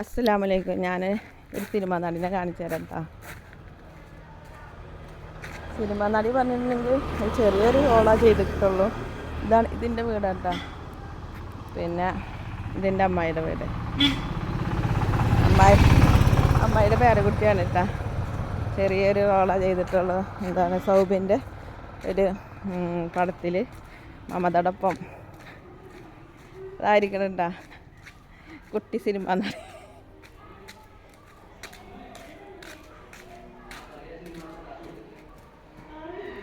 അസ്സലാമലൈക്കും. ഞാൻ ഒരു സിനിമ നടിനെ കാണിച്ചു തരാം കേട്ടോ സിനിമ നടി പറഞ്ഞിട്ടുണ്ടെങ്കിൽ ചെറിയൊരു ഓള ചെയ്തിട്ടുള്ളൂ. ഇതാണ് ഇതിന്റെ വീട് കേട്ടോ പിന്നെ ഇതിന്റെ അമ്മായിയുടെ വീട്. അമ്മായി അമ്മായിയുടെ പേരക്കുട്ടിയാണ് കേട്ടോ ചെറിയൊരു ഓള ചെയ്തിട്ടുള്ളൂ. എന്താണ് സൗബിന്റെ ഒരു പടത്തിൽ മമതയോടൊപ്പം അതായിരിക്കണം കേട്ടോ കുട്ടി സിനിമ നടി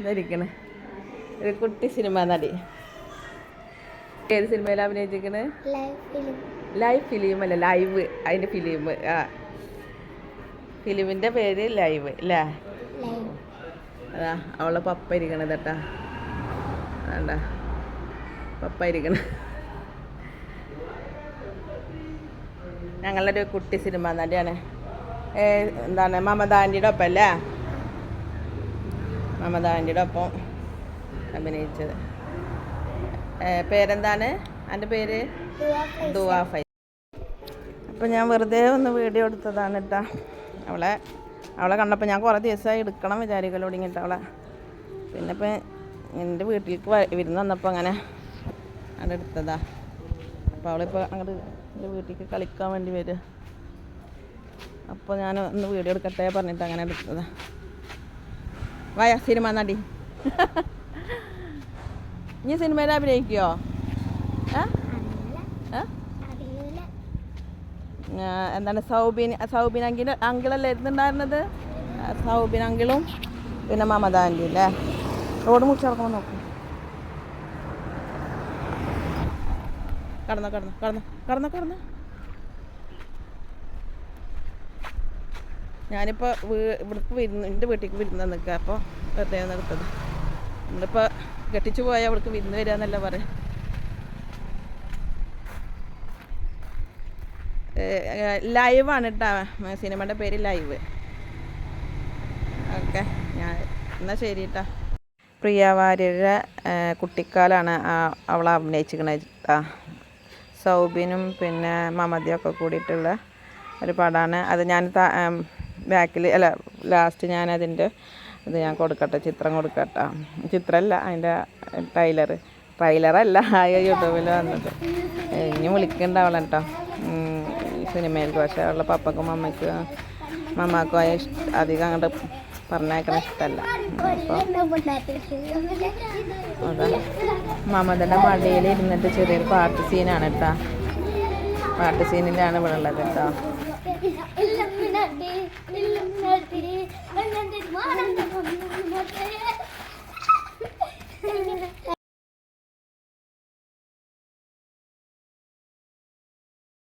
ഇതായിരിക്കണ്. ഒരു കുട്ടി സിനിമ നടി. ഏത് സിനിമയിൽ അഭിനയിച്ചിരിക്കണേ? ലൈവ് ഫിലിം അല്ല? ലൈവ് അതിന്റെ ഫിലിം ആ. ഫിലിമിന്റെ പേര് ലൈവ് അല്ലേ അതാ അവളെ പപ്പ ഇരിക്കണത് കേട്ടാ. വേണ്ട പപ്പ ഇരിക്കണ ഞങ്ങളുടെ ഒരു കുട്ടി സിനിമ നടിയാണ്. എന്താണ്? മമതാന്റെ ഒപ്പം അല്ലേ മമത ആന്റിയുടെ ഒപ്പം അഭിനയിച്ചത്. പേരെന്താണ്? എന്റെ പേര്? ദുവാ ഫൈ. അപ്പം ഞാൻ വെറുതെ ഒന്ന് വീഡിയോ എടുത്തതാണ് കേട്ടോ. അവളെ അവളെ കണ്ടപ്പോൾ ഞാൻ കുറേ ദിവസമായി എടുക്കണം വിചാരിക്കൽ തുടങ്ങിയിട്ട് അവളെ. പിന്നെ ഇപ്പം എന്റെ വീട്ടിലേക്ക് വിരുന്ന് വന്നപ്പോൾ അങ്ങനെ അവിടെ എടുത്തതാ. അപ്പോൾ അവളിപ്പോൾ അങ്ങോട്ട് എന്റെ വീട്ടിലേക്ക് കളിക്കാൻ വേണ്ടി വരും അപ്പോൾ ഞാൻ ഒന്ന് വീഡിയോ എടുക്കട്ടെ പറഞ്ഞിട്ട് അങ്ങനെ എടുത്തതാ. വായ സിനിമ നടി നീ സിനിമയിൽ അഭിനയിക്കുമോ എന്താണ് സൗബിൻ സൗബിൻ അങ്കിൾ അങ്കിളല്ലേ ഇരുന്നുണ്ടായിരുന്നത് സൗബിൻ അങ്കിളും പിന്നെ മമത ആന്റി അല്ലേ? റോഡ് മുറിച്ച് നടക്കുമ്പോൾ നോക്കും. കടന്നോ കടന്നോ കടന്നോ കടന്നോ കടന്നോ. ഞാനിപ്പോൾ ഇവിടേക്ക് വിരുന്ന് എന്റെ വീട്ടിലേക്ക് വിരുന്ന് നിൽക്കുക അപ്പോൾ വെറുതെ ഒന്ന് എടുത്തത് നമ്മളിപ്പോൾ കെട്ടിച്ചു പോയാൽ അവൾക്ക് വിരുന്ന് വരിക എന്നല്ല പറയാം ലൈവാണ് കേട്ടോ സിനിമയുടെ പേര് ലൈവ്. ഓക്കെ ഞാൻ എന്നാൽ ശരി കേട്ടോ പ്രിയ വാര്യരുടെ കുട്ടിക്കാലാണ് അവൾ അഭിനയിച്ചിരിക്കണത് കേട്ടോ സൗബിനും പിന്നെ മമ്മദിയൊക്കെ ഒക്കെ കൂടിയിട്ടുള്ള ഒരു പടമാണ് അത് ഞാൻ ബാക്കിൽ അല്ല ലാസ്റ്റ് ഞാൻ അതിന്റെ ഇത് ഞാൻ കൊടുക്കട്ടെ ചിത്രം കൊടുക്കട്ടെ. ചിത്രമല്ല അതിന്റെ ടൈലർ ട്രailer യൂട്യൂബിൽ വന്നത്. ഇനി വിളിക്കണ്ടാവണം കേട്ടോ സിനിമയിൽ പക്ഷേ അവളുടെ പപ്പക്കും അമ്മയ്ക്കും മമ്മാക്കും ആയ അധികം അങ്ങോട്ട് പറഞ്ഞേക്കണ ഇഷ്ടമല്ല അപ്പോൾ മമതയുടെ മടിയിൽ ഇരുന്നിട്ട് ചെറിയൊരു പാട്ട് സീനാണ് കേട്ടോ പാട്ട് സീനിലാണ് ഇവിടെ ഉള്ളത് കേട്ടോ தெரியுமா